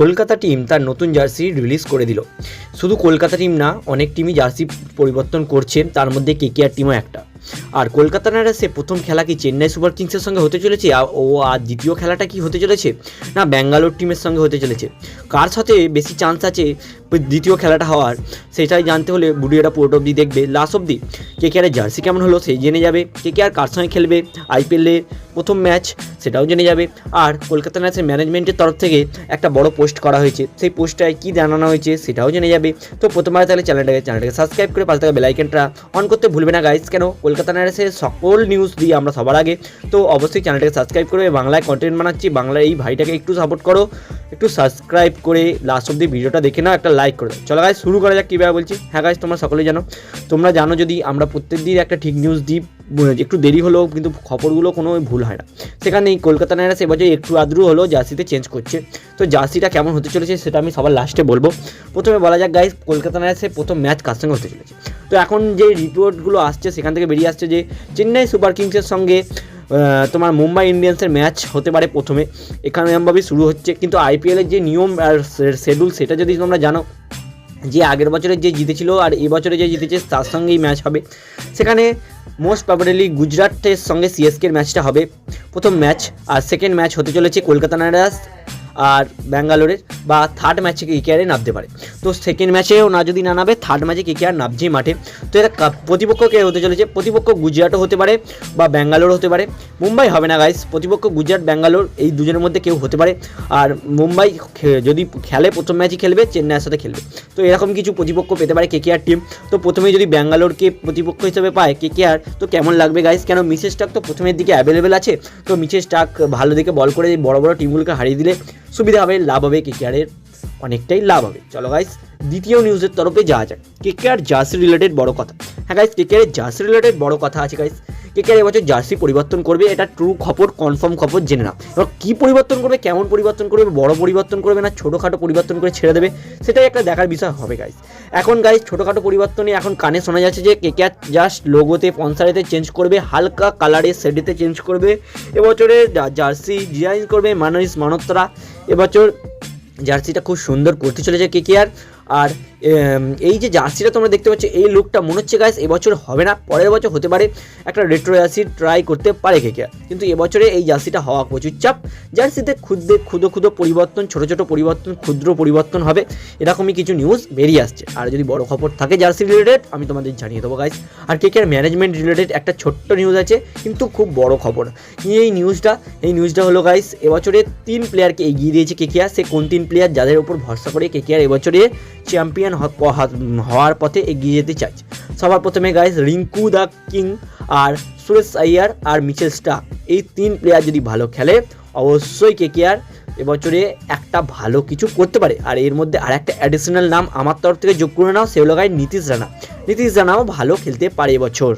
Kolkata team তার নতুন jersey release করে দিল। শুধু কলকাতা টিম না, অনেক টিমই জার্সি পরিবর্তন করছে তার মধ্যে কেকেআর টিমও একটা। আর কলকাতা নাইট রাইডার্সের প্রথম খেলা কি চেন্নাই সুপার কিংসের সঙ্গে হতে চলেছে? ও, আর দ্বিতীয় খেলাটা কি হতে চলেছে? না, ব্যাঙ্গালোর টিমের সঙ্গে হতে চলেছে। কার সাথে বেশি চান্স আছে দ্বিতীয় খেলাটা হওয়ার, সেটাই জানতে হলে বুড়িয়াটা পোর্ট অব্দি দেখবে। লাস্ট অব্দি কে কে জার্সি কেমন হলো, সেই জেনে যাবে। কে কে আর কার সঙ্গে খেলবে? আইপিএলের প্রথম ম্যাচ সেটাও জেনে যাবে। আর কলকাতা নাইটসের ম্যানেজমেন্টের তরফ থেকে একটা বড় পোস্ট করা হয়েছে। সেই পোস্টটায় কী জানানো হয়েছে সেটাও জেনে যাবে। তো প্রথমবার তাহলে চ্যানেলটাকে চ্যানেলটাকে সাবস্ক্রাইব করে পাশে থাকা বেলাইকেনটা অন করতে ভুলবে না গাইস কেন? কলকাতা নাইটসের সকল নিউজ দিই আমরা সবার আগে। তো অবশ্যই চ্যানেলটাকে সাবস্ক্রাইব করে বাংলায় কন্টেন্ট বানাচ্ছি। বাংলায় এই ভাইটাকে একটু সাপোর্ট করো। একটু সাবস্ক্রাইব করে লাস্ট অব্দি ভিডিওটা দেখে নাও, একটা লাইক করে দাও। চলো গাইজ শুরু করা যাক। কীভাবে বলছি? হ্যাঁ গাইস তোমরা সকলেই জানো। তোমরা জানো যদি আমরা প্রত্যেক দিন একটা ঠিক নিউজ দিই একটু দেরি হলেও কিন্তু খবরগুলো কোনো ভুল হয় না। সেখানে এই কলকাতা নাইরাস এবছর একটু আদ্রু হলেও জার্সিতে চেঞ্জ করছে। তো জার্সিটা কেমন হতে চলেছে সেটা আমি সবার লাস্টে বলব। প্রথমে বলা যাক গাইস কলকাতা নাইরাসের প্রথম ম্যাচ কার সঙ্গে হতে চলেছে? তো এখন যে রিপোর্টগুলো আসছে, সেখান থেকে বেরিয়ে আসছে যে চেন্নাই সুপার কিংসের সঙ্গে তোমার মুম্বাই ইন্ডিয়ান্সের ম্যাচ হতে পারে প্রথমে। এখানে এমনভাবে শুরু হচ্ছে। কিন্তু আইপিএলের যে নিয়ম আর শেডিউল সেটা যদি তোমরা জানো, যে আগের বছরে যে জিতেছিল আর এবছরে যে জিতেছে, তার সঙ্গেই ম্যাচ হবে। সেখানে মোস্ট প্রবাবলি গুজরাটের সঙ্গে সিএসকের ম্যাচটা হবে। প্রথম ম্যাচ আর সেকেন্ড ম্যাচ হতে চলেছে কলকাতা নাইট রাইডার্স আর ব্যাঙ্গালোরের বা থার্ড ম্যাচে কেকেআরে নামতে পারে। তো সেকেন্ড ম্যাচেও না যদি না নামে থার্ড ম্যাচে কেকেআর নামছেই মাঠে। তো এটা প্রতিপক্ষ কে হতে চলেছে? প্রতিপক্ষ গুজরাটও হতে পারে বা ব্যাঙ্গালোর হতে পারে। মুম্বাই হবে না গাইস প্রতিপক্ষ গুজরাট, ব্যাঙ্গালোর এই দুজনের মধ্যে কেউ হতে পারে। আর মুম্বাই যদি খেলে, প্রথম ম্যাচই খেলবে, চেন্নাইয়ের সাথে খেলবে। তো এরকম কিছু প্রতিপক্ষ পেতে পারে কেকেআর টিম তো প্রথমে যদি ব্যাঙ্গালোরকে প্রতিপক্ষ হিসেবে পায় কেকেআর তো কেমন লাগবে গাইস কেন মিসেস স্টাক তো প্রথমের দিকে অ্যাভেলেবেল আছে। তো মিসেস স্টাক ভালো দিকে বল করে বড় বড় টিমগুলোকে হারিয়ে দিলে সুবিধা হবে, লাভ হবে কেকেআরের অনেকটাই লাভ হবে। চলো গাইস দ্বিতীয় নিউজের তরফে যাওয়া যাক। কেকেআর জার্সি রিলেটেড বড় কথা। হ্যাঁ গাইস কেকেআরের জার্সি রিলেটেড বড় কথা আছে গাইস কেকেআর এবছর জার্সি পরিবর্তন করবে, এটা ট্রু খবর কনফার্ম খবর, জেনে নাও। এবার কী পরিবর্তন করবে, কেমন পরিবর্তন করবে, বড় পরিবর্তন করবে না, ছোটোখাটো পরিবর্তন করে ছেড়ে দেবে, সেটাই একটা দেখার বিষয় হবে গাইস এখন গাইস ছোটোখাটো পরিবর্তনে এখন কানে শোনা যাচ্ছে যে কেকেআর জাস্ট লোগোতে পন্সারেতে চেঞ্জ করবে, হালকা কালারের শেডেতে চেঞ্জ করবে। এবছরে জার্সি ডিজাইন করবে মানুষ মানবতরা এবছর জার্সিটা খুব সুন্দর করতে চলেছে কে কে আর এম, এই যে জার্সিটা তোমরা দেখতে পাচ্ছ এই লুকটা মনে হচ্ছে গাইস এবছর হবে না পরের বছর হতে পারে একটা রেট্রো জার্সি ট্রাই করতে পারে কেকেআর কিন্তু এবছরে এই জার্সিটা হওয়া প্রচুর চাপ। জার্সিতে ক্ষুদ্রে ক্ষুদ্র ক্ষুদ্র পরিবর্তন ছোট ছোট পরিবর্তন ক্ষুদ্র পরিবর্তন হবে এরকমই কিছু নিউজ বেরিয়ে আসছে। আর যদি বড় খবর থাকে জার্সি রিলেটেড আমি তোমাদের জানিয়ে দেবো গাইস আর কেকেআর ম্যানেজমেন্ট রিলেটেড একটা ছোট্ট নিউজ আছে কিন্তু খুব বড় খবর। এই নিউজটা এই নিউজটা হলো গাইস এবছরে তিন প্লেয়ারকে এগিয়ে দিয়েছে কেকেআর সে কোন তিন প্লেয়ার যাদের উপর ভরসা করে কেকেআর এবছরে চ্যাম্পিয়ন হওয়ার পথে এগিয়ে যেতে চাইছে সবার প্রথমে গাইস রিঙ্কু দ্য কিং আর সুরেশ আইয়ার আর মিচেল স্টাক এই তিন প্লেয়ার যদি ভালো খেলে, অবশ্যই কে কেয়ার এবছরে একটা ভালো কিছু করতে পারে। আর এর মধ্যে আর একটা অ্যাডিশনাল নাম আমার তরফ থেকে যোগ করে নাও সেগুলো গায়ে নীতিশ রানা। নীতিশ রানাও ভালো খেলতে পারে এবছর।